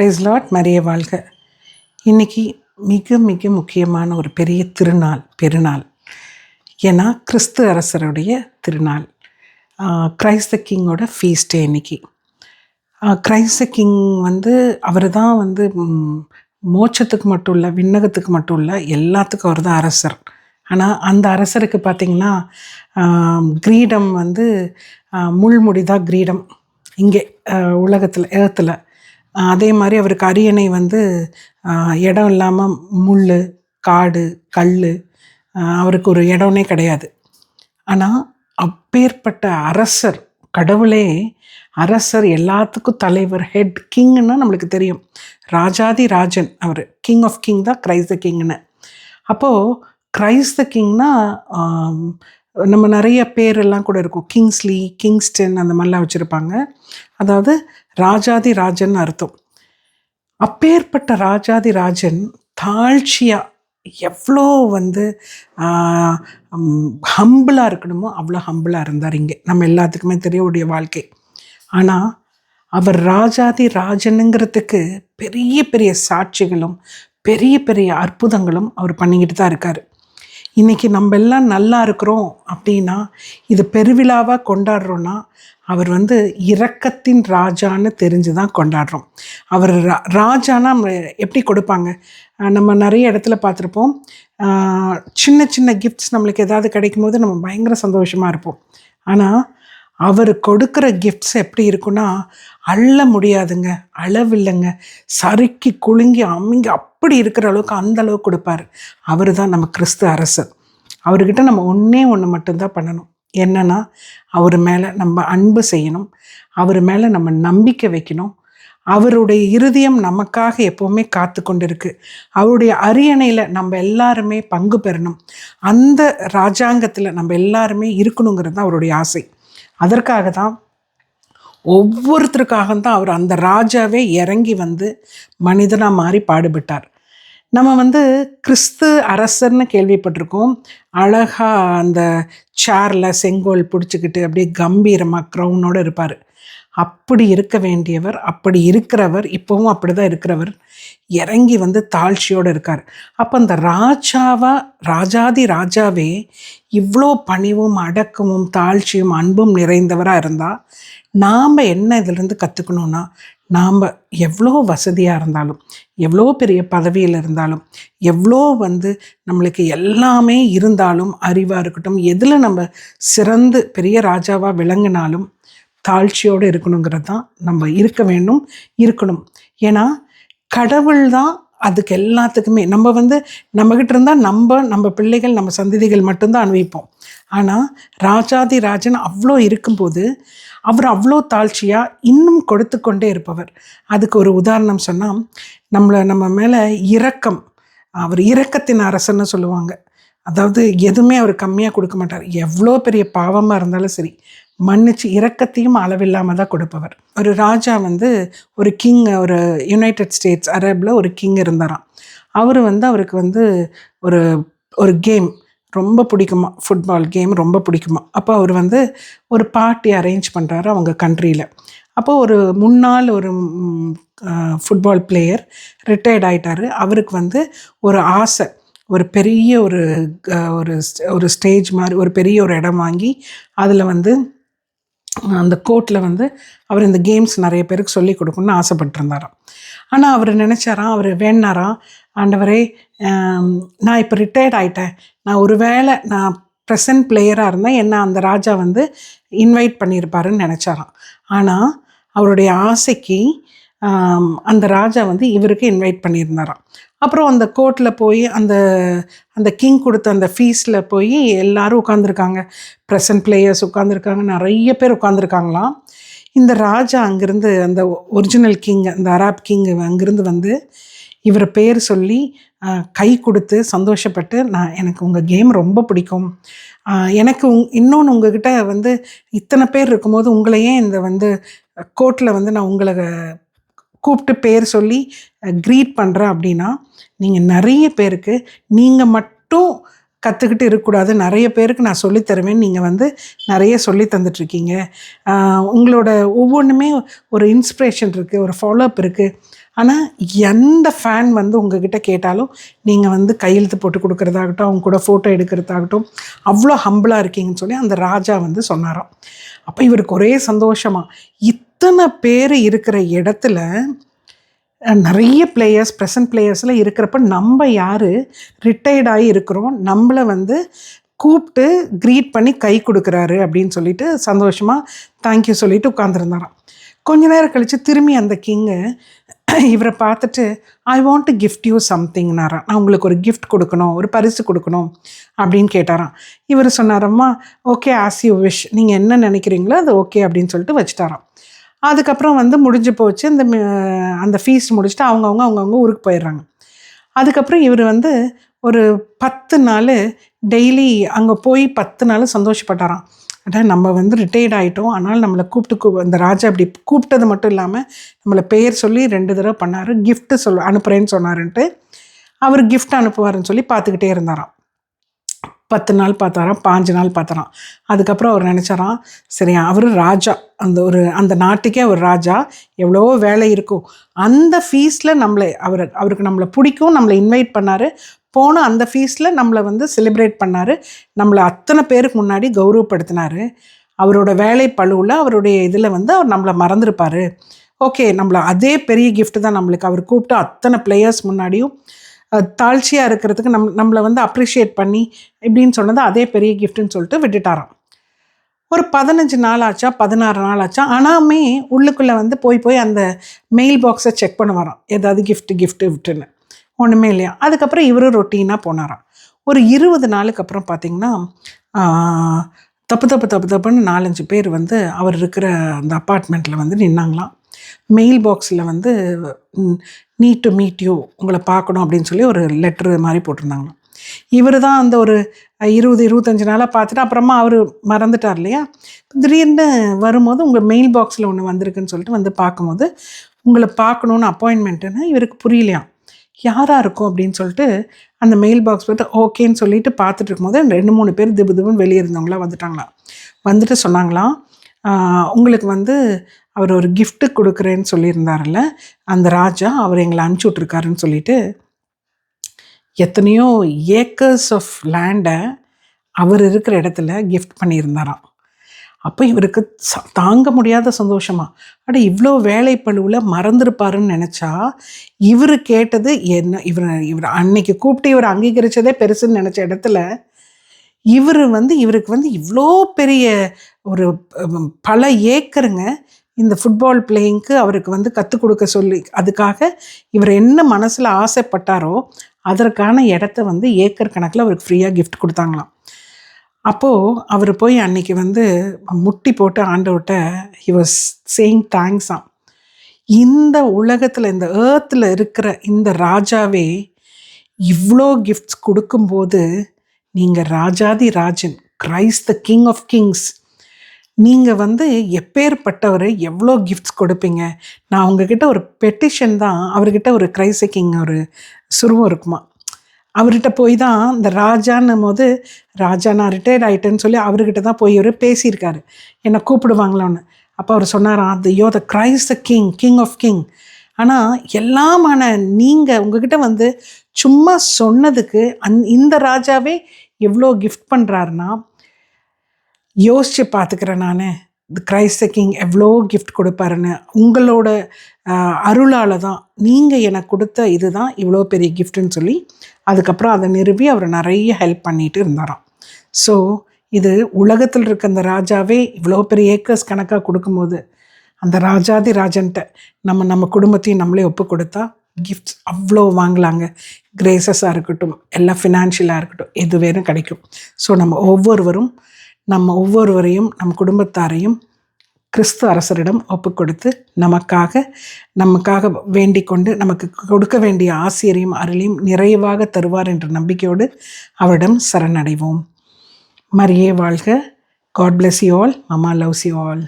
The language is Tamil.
ப்ரைஸ் லாட் மரிய வாழ்க. இன்னைக்கு மிக மிக முக்கியமான ஒரு பெரிய திருநாள் பெருநாள். ஏன்னா கிறிஸ்து அரசருடைய திருநாள். கிரைஸ்த கிங்கோட ஃபீஸ்டே இன்னைக்கு. கிரைஸ்த கிங் வந்து அவர் தான் வந்து மோட்சத்துக்கு மட்டும் இல்லை விண்ணகத்துக்கு மட்டும் இல்லை எல்லாத்துக்கும் அவர் தான் அரசர். ஆனால் அந்த அரசருக்கு பார்த்திங்கன்னா கிரீடம் வந்து முள்முடிதான் கிரீடம். இங்கே உலகத்தில் ஏகத்தில் அதே மாதிரி அவருக்கு அரியணை வந்து இடம் இல்லாமல் முள் காடு கல் அவருக்கு ஒரு இடம்னே கிடையாது. ஆனால் அப்பேற்பட்ட அரசர் கடவுளே அரசர் எல்லாத்துக்கும் தலைவர் ஹெட் கிங்னா நம்மளுக்கு தெரியும். ராஜாதி ராஜன் அவர். கிங் ஆஃப் கிங் தான் கிரைஸ்த கிங்னு அப்போது கிரைஸ்த கிங்னா நம்ம நிறைய பேரெல்லாம் கூட இருக்கும். கிங்ஸ்லி கிங்ஸ்டன் அந்த மாதிரிலாம் வச்சுருப்பாங்க. அதாவது ராஜாதி ராஜன் அர்த்தம். அப்பேற்பட்ட ராஜாதி ராஜன் தாழ்ச்சியாக எவ்வளோ வந்து ஹம்பிளாக இருக்கணுமோ அவ்வளோ ஹம்பிளாக இருந்தார் இங்கே. நம்ம எல்லாத்துக்குமே தெரிய உடைய வாழ்க்கை. ஆனால் அவர் ராஜாதி ராஜனுங்கிறதுக்கு பெரிய பெரிய சாட்சிகளும் பெரிய பெரிய அற்புதங்களும் அவர் பண்ணிக்கிட்டு தான் இருக்கார். இன்றைக்கி நம்ம எல்லாம் நல்லா இருக்கிறோம் அப்படின்னா இது பெருவிழாவாக கொண்டாடுறோன்னா அவர் வந்து இரக்கத்தின் ராஜான்னு தெரிஞ்சு தான் கொண்டாடுறோம். அவர் ரா ராஜானா எப்படி கொடுப்பாங்க? நம்ம நிறைய இடத்துல பார்த்துருப்போம். சின்ன சின்ன கிஃப்ட்ஸ் நம்மளுக்கு ஏதாவது கிடைக்கும் போது நம்ம பயங்கர சந்தோஷமாக இருப்போம். ஆனால் அவர் கொடுக்குற கிஃப்ட்ஸ் எப்படி இருக்குன்னா அள்ள முடியாதுங்க அளவில்லைங்க. சறுக்கி குலுங்கி அமிங்கி அப்படி இருக்கிற அளவுக்கு அந்த அளவுக்கு கொடுப்பாரு. அவர் தான் நம்ம கிறிஸ்து அரசர். அவர்கிட்ட நம்ம ஒன்றே ஒன்று மட்டும்தான் பண்ணணும். என்னன்னா அவர் மேலே நம்ம அன்பு செய்யணும். அவர் மேலே நம்ம நம்பிக்கை வைக்கணும். அவருடைய இருதயம் நமக்காக எப்போவுமே காத்து கொண்டிருக்கு. அவருடைய அரியணையில் நம்ம எல்லாருமே பங்கு பெறணும். அந்த ராஜாங்கத்தில் நம்ம எல்லாருமே இருக்கணுங்கிறது தான் அவருடைய ஆசை. அதற்காக தான் ஒவ்வொருத்தருக்காக தான் அவர் அந்த ராஜாவே இறங்கி வந்து மனிதனாக மாறி பாடுபட்டார். நம்ம வந்து கிறிஸ்து அரசர்னு கேள்விப்பட்டிருக்கோம். அழகாக அந்த சேரில் செங்கோல் பிடிச்சிக்கிட்டு அப்படியே கம்பீரமாக க்ரௌனோடு இருப்பார். அப்படி இருக்க வேண்டியவர் அப்படி இருக்கிறவர் இப்போவும் அப்படி தான் இருக்கிறவர் இறங்கி வந்து தாழ்ச்சியோடு இருக்கார். அப்போ அந்த ராஜாவா ராஜாதி ராஜாவே இவ்வளோ பணிவும் அடக்கமும் தாழ்ச்சியும் அன்பும் நிறைந்தவராக இருந்தால் நாம் என்ன இதிலிருந்து கற்றுக்கணுன்னா நாம் எவ்வளோ வசதியாக இருந்தாலும் எவ்வளோ பெரிய பதவியில் இருந்தாலும் எவ்வளோ வந்து நம்மளுக்கு எல்லாமே இருந்தாலும் அறிவாக இருக்கட்டும் எதில் நம்ம சிறந்து பெரிய ராஜாவாக விளங்கினாலும் தாழ்ச்சியோடு இருக்கணுங்கிறது தான் நம்ம இருக்க வேண்டும் இருக்கணும். ஏன்னா கடவுள் தான் அதுக்கு எல்லாத்துக்குமே நம்ம வந்து நம்மக்கிட்ட இருந்தால் நம்ம நம்ம பிள்ளைகள் நம்ம சந்ததிகள் மட்டும்தான் அனுபவிப்போம். ஆனால் ராஜாதி ராஜன் அவ்வளோ இருக்கும்போது அவர் அவ்வளோ தாழ்ச்சியாக இன்னும் கொடுத்து கொண்டே இருப்பவர். அதுக்கு ஒரு உதாரணம் சொன்னால் நம்மளை நம்ம மேலே இரக்கம் அவர் இரக்கத்தின் அரசன்னு சொல்லுவாங்க. அதாவது எதுவுமே அவர் கம்மியாக கொடுக்க மாட்டார். எவ்வளோ பெரிய பாவமாக இருந்தாலும் சரி மன்னிச்சு இரக்கத்தையும் அளவில்லாமல் தான் கொடுப்பவர். ஒரு ராஜா வந்து ஒரு கிங் ஒரு யுனைடெட் ஸ்டேட்ஸ் அரேபில் ஒரு கிங் இருந்தாராம். அவர் வந்து அவருக்கு வந்து ஒரு ஒரு கேம் ரொம்ப பிடிக்குமா? ஃபுட்பால் கேம் ரொம்ப பிடிக்குமா? அப்போ அவர் வந்து ஒரு பார்ட்டி அரேஞ்ச் பண்ணுறாரு அவங்க கண்ட்ரியில் அப்போ ஒரு முன்னாள் ஒரு ஃபுட்பால் பிளேயர் ரிட்டையர்ட் ஆயிட்டாரு. அவருக்கு வந்து ஒரு ஆசை ஒரு பெரிய ஒரு ஒரு ஒரு ஸ்டேஜ் மாதிரி ஒரு பெரிய ஒரு இடம் வாங்கி அதில் வந்து அந்த கோர்ட்டில் வந்து அவர் இந்த கேம்ஸ் நிறைய பேருக்கு சொல்லி கொடுக்கணும்னு ஆசைப்பட்டிருந்தாராம். ஆனால் அவர் நினச்சாராம் அவர் வேணாராம் ஆண்டவரே நான் இப்போ ரிட்டையர்ட் ஆகிட்டேன் நான் ஒருவேளை நான் ப்ரெசன்ட் பிளேயராக இருந்தேன் என்ன அந்த ராஜா வந்து இன்வைட் பண்ணியிருப்பாருன்னு நினச்சாராம். ஆனால் அவருடைய ஆசைக்கு அந்த ராஜா வந்து இவருக்கு இன்வைட் பண்ணியிருந்தாராம். அப்புறம் அந்த கோர்ட்டில் போய் அந்த அந்த கிங் கொடுத்த அந்த ஃபீஸில் போய் எல்லாரும் உட்காந்துருக்காங்க ப்ரெசன்ட் பிளேயர்ஸ் உட்காந்துருக்காங்க நிறைய பேர் உட்காந்துருக்காங்களாம் இந்த ராஜா அங்கேருந்து அந்த ஒரிஜினல் கிங் அந்த அராப் கிங் அங்கேருந்து வந்து இவரை பேர் சொல்லி கை கொடுத்து சந்தோஷப்பட்டு நான் எனக்கு உங்கள் கேம் ரொம்ப பிடிக்கும். எனக்கு உங் இன்னொன்று உங்ககிட்ட வந்து இத்தனை பேர் இருக்கும்போது உங்களையே இந்த வந்து கோர்ட்டில் வந்து நான் உங்களை கூப்பிட்டு பேர் சொல்லி க்ரீட் பண்ணுறேன் அப்படின்னா நீங்கள் நிறைய பேருக்கு நீங்கள் மட்டும் கற்றுக்கிட்டு இருக்கக்கூடாது. நிறைய பேருக்கு நான் சொல்லித் தருவேன். நீங்கள் வந்து நிறைய சொல்லி தந்துட்டுருக்கீங்க. உங்களோட ஒவ்வொன்றுமே ஒரு இன்ஸ்பிரேஷன் இருக்குது ஒரு ஃபாலோஅப் இருக்குது ஆனால் எந்த ஃபேன் வந்து உங்ககிட்ட கேட்டாலும் நீங்கள் வந்து கையெழுத்து போட்டு கொடுக்குறதாகட்டும் அவங்க கூட ஃபோட்டோ எடுக்கிறதாகட்டும் அவ்வளோ ஹம்பிளாக இருக்கீங்கன்னு சொல்லி அந்த ராஜா வந்து சொன்னாராம். அப்போ இவருக்கு ஒரே சந்தோஷமாக இத் அத்தனை பேர் இருக்கிற இடத்துல நிறைய பிளேயர்ஸ் ப்ரெசன்ட் பிளேயர்ஸில் இருக்கிறப்ப நம்ம யார் ரிட்டையர்டாகி இருக்கிறோம் நம்மளை வந்து கூப்பிட்டு க்ரீட் பண்ணி கை கொடுக்குறாரு அப்படின்னு சொல்லிட்டு சந்தோஷமாக தேங்க்யூ சொல்லிட்டு உட்காந்துருந்தாராம் கொஞ்ச நேரம் கழித்து திரும்பி அந்த கிங்கு இவரை பார்த்துட்டு I want to gift you சம்திங்னாராம் நான் உங்களுக்கு ஒரு கிஃப்ட் கொடுக்கணும் ஒரு பரிசு கொடுக்கணும் அப்படின்னு கேட்டாராம். இவர் சொன்னாரம்மா ஓகே ஆஸ் யூ விஷ் நீங்கள் என்ன நினைக்கிறீங்களோ அது ஓகே அப்படின்னு சொல்லிட்டு வச்சுட்டாராம். அதுக்கப்புறம் வந்து முடிஞ்சு போச்சு. இந்த அந்த ஃபீஸ் முடிச்சுட்டு அவங்கவுங்க அவங்கவுங்க ஊருக்கு போயிடுறாங்க. அதுக்கப்புறம் இவர் வந்து ஒரு பத்து நாள் டெய்லி அங்கே போய் பத்து நாள் சந்தோஷப்பட்டாராம். அதான் நம்ம வந்து ரிட்டையர்ட் ஆகிட்டோம் ஆனால் நம்மளை கூப்பிட்டு கூ அந்த ராஜா அப்படி கூப்பிட்டது மட்டும் இல்லாமல் நம்மளை பெயர் சொல்லி ரெண்டு தடவை பண்ணார். கிஃப்ட்டு சொல் அனுப்புகிறேன்னு சொன்னாருன்ட்டு. அவர் கிஃப்ட் அனுப்புவாருன்னு சொல்லி பார்த்துக்கிட்டே இருந்தாராம். பத்து நாள் பார்த்தாராம் பாஞ்சு நாள் பார்த்தாராம். அதுக்கப்புறம் அவர் நினச்சாராம் சரி அவர் ராஜா அந்த ஒரு அந்த நாட்டுக்கே அவர் ராஜா எவ்வளவோ வேலை இருக்கும் அந்த ஃபீஸில் நம்மளை அவர் அவருக்கு நம்மளை பிடிக்கும் நம்மளை இன்வைட் பண்ணார். போன அந்த ஃபீஸில் நம்மளை வந்து செலிப்ரேட் பண்ணார். நம்மளை அத்தனை பேருக்கு முன்னாடி கௌரவப்படுத்தினார். அவரோட வேலை பழுவில் அவருடைய இதில் வந்து அவர் நம்மளை மறந்துருப்பார். ஓகே நம்மளை அதே பெரிய கிஃப்ட்டு தான் நம்மளுக்கு. அவர் கூப்பிட்டு அத்தனை பிளேயர்ஸ் முன்னாடியும் தாழ்ச்சியாக இருக்கிறதுக்கு நம் நம்மளை வந்து அப்ரிஷியேட் பண்ணி இப்படின்னு சொன்னது அதே பெரிய கிஃப்ட்னு சொல்லிட்டு விட்டுட்டாராம். ஒரு பதினஞ்சு நாள் ஆச்சா பதினாறு நாள் ஆச்சா ஆனாமே உள்ளுக்குள்ளே வந்து போய் போய் அந்த மெயில் பாக்ஸை செக் பண்ண வரோம் ஏதாவது கிஃப்ட்டு கிஃப்ட்டு கிஃப்ட்டுன்னு ஒன்றுமே இல்லையா? அதுக்கப்புறம் இவரும் ரொட்டீனாக போனாராம். ஒரு இருபது நாளுக்கு அப்புறம் பார்த்தீங்கன்னா தப்பு தப்பு தப்பு தப்புன்னு நாலஞ்சு பேர் வந்து அவர் இருக்கிற அந்த அப்பார்ட்மெண்ட்டில் வந்து நின்னாங்களாம். மெயில் பாக்ஸில் வந்து நீட் டு மீட் யூ உங்களை பார்க்கணும் அப்படின்னு சொல்லி ஒரு லெட்ரு மாதிரி போட்டிருந்தாங்க. இவர் தான் அந்த ஒரு இருபது இருபத்தஞ்சி நாளாக பார்த்துட்டு அப்புறமா அவர் மறந்துட்டார் இல்லையா? திடீர்னு வரும்போது உங்கள் மெயில் பாக்ஸில் ஒன்று வந்திருக்குன்னு சொல்லிட்டு வந்து பார்க்கும்போது உங்களை பார்க்கணுன்னு அப்பாயின்மெண்ட்டுன்னு இவருக்கு புரியலையாம். யாராக இருக்கும் அப்படின்னு சொல்லிட்டு அந்த மெயில் பாக்ஸ் போட்டு ஓகேன்னு சொல்லிட்டு பார்த்துட்டு இருக்கும்போது ரெண்டு மூணு பேர் திபு திபுன்னு வெளியே இருந்தவங்களாம் வந்துட்டாங்களாம். வந்துட்டு சொன்னாங்களாம் உங்களுக்கு வந்து அவர் ஒரு கிஃப்ட்டு கொடுக்குறேன்னு சொல்லியிருந்தார்ல அந்த ராஜா அவர் எங்களை அனுப்பிச்சி விட்ருக்காருன்னு சொல்லிட்டு எத்தனையோ ஏக்கர்ஸ் ஆஃப் லேண்டை அவர் இருக்கிற இடத்துல கிஃப்ட் பண்ணியிருந்தாராம். அப்போ இவருக்கு ச- தாங்க முடியாத சந்தோஷமா. அட இவ்வளோ வேலைப்பழுவில் மறந்துருப்பாருன்னு நினச்சா இவர் கேட்டது என்ன இவர் இவர் அன்னைக்கு கூப்பிட்டு இவர் அங்கீகரித்ததே பெருசுன்னு நினச்ச இடத்துல இவர் வந்து இவருக்கு வந்து இவ்வளோ பெரிய ஒரு பல ஏக்கருங்க இந்த ஃபுட்பால் பிளேயிங்க்கு அவருக்கு வந்து கற்றுக் கொடுக்க சொல்லி அதுக்காக இவர் என்ன மனசில் ஆசைப்பட்டாரோ அதற்கான இடத்த வந்து ஏக்கர் கணக்கில் அவருக்கு ஃப்ரீயாக கிஃப்ட் கொடுத்தாங்களாம். அப்போது அவர் போய் அன்னைக்கு வந்து முட்டி போட்டு ஆண்டவர்கிட்ட ஹி வாஸ் சேயிங் தேங்க்ஸாம் இந்த உலகத்தில் இந்த ஏர்த்தில் இருக்கிற இந்த ராஜாவே இவ்வளோ கிஃப்ட்ஸ் கொடுக்கும்போது நீங்கள் ராஜாதி Rajan Christ the king of kings நீங்கள் வந்து எப்பேற்பட்டவர் எவ்வளோ கிஃப்ட்ஸ் கொடுப்பீங்க? நான் உங்ககிட்ட ஒரு பெட்டிஷன் தான் அவர்கிட்ட ஒரு கிரைஸ்த கிங் ஒரு சுருவம் இருக்குமா? அவர்கிட்ட போய் தான் இந்த ராஜான்னும் போது ராஜா நான் ரிட்டையர்ட் ஆகிட்டேன்னு சொல்லி அவர்கிட்ட தான் போய் அவர் பேசியிருக்காரு. என்னை கூப்பிடுவாங்களான்னு. அப்போ அவர் சொன்னாராம் the yo the Christ the king king of king ஆனால் எல்லாமான நீங்கள் உங்ககிட்ட வந்து சும்மா சொன்னதுக்கு அந் இந்த ராஜாவே எவ்வளோ கிஃப்ட் பண்ணுறாருன்னா யோசித்து பார்த்துக்கிறேன் நான். கிரைஸ்த கிங் எவ்வளோ கிஃப்ட் கொடுப்பாருன்னு. உங்களோட அருளால் தான் நீங்கள் எனக்கு கொடுத்த இதுதான் இவ்வளோ பெரிய கிஃப்ட்டுன்னு சொல்லி அதுக்கப்புறம் அதை நிறுவி அவர் நிறைய ஹெல்ப் பண்ணிட்டு இருந்தாராம். ஸோ இது உலகத்தில் இருக்க அந்த ராஜாவே இவ்வளோ பெரிய ஏக்கர்ஸ் கணக்காக கொடுக்கும்போது அந்த ராஜாதி ராஜன்ட்ட நம்ம நம்ம குடும்பத்தையும் நம்மளே ஒப்பு கொடுத்தா கிஃப்ட்ஸ் அவ்வளோ வாங்கலாங்க. கிரேசஸாக இருக்கட்டும் எல்லாம் ஃபினான்ஷியலாக இருக்கட்டும் எது வேணும் கிடைக்கும். ஸோ நம்ம ஒவ்வொருவரும் நம்ம ஒவ்வொருவரையும் நம் குடும்பத்தாரையும் கிறிஸ்து அரசரிடம் ஒப்பு கொடுத்து நமக்காக நமக்காக வேண்டிக் கொண்டு நமக்கு கொடுக்க வேண்டிய ஆசிரியரையும் அருளையும் நிறைவாக தருவார் என்ற நம்பிக்கையோடு அவரிடம் சரணடைவோம். மரியே வாழ்க. God bless you all mama loves you all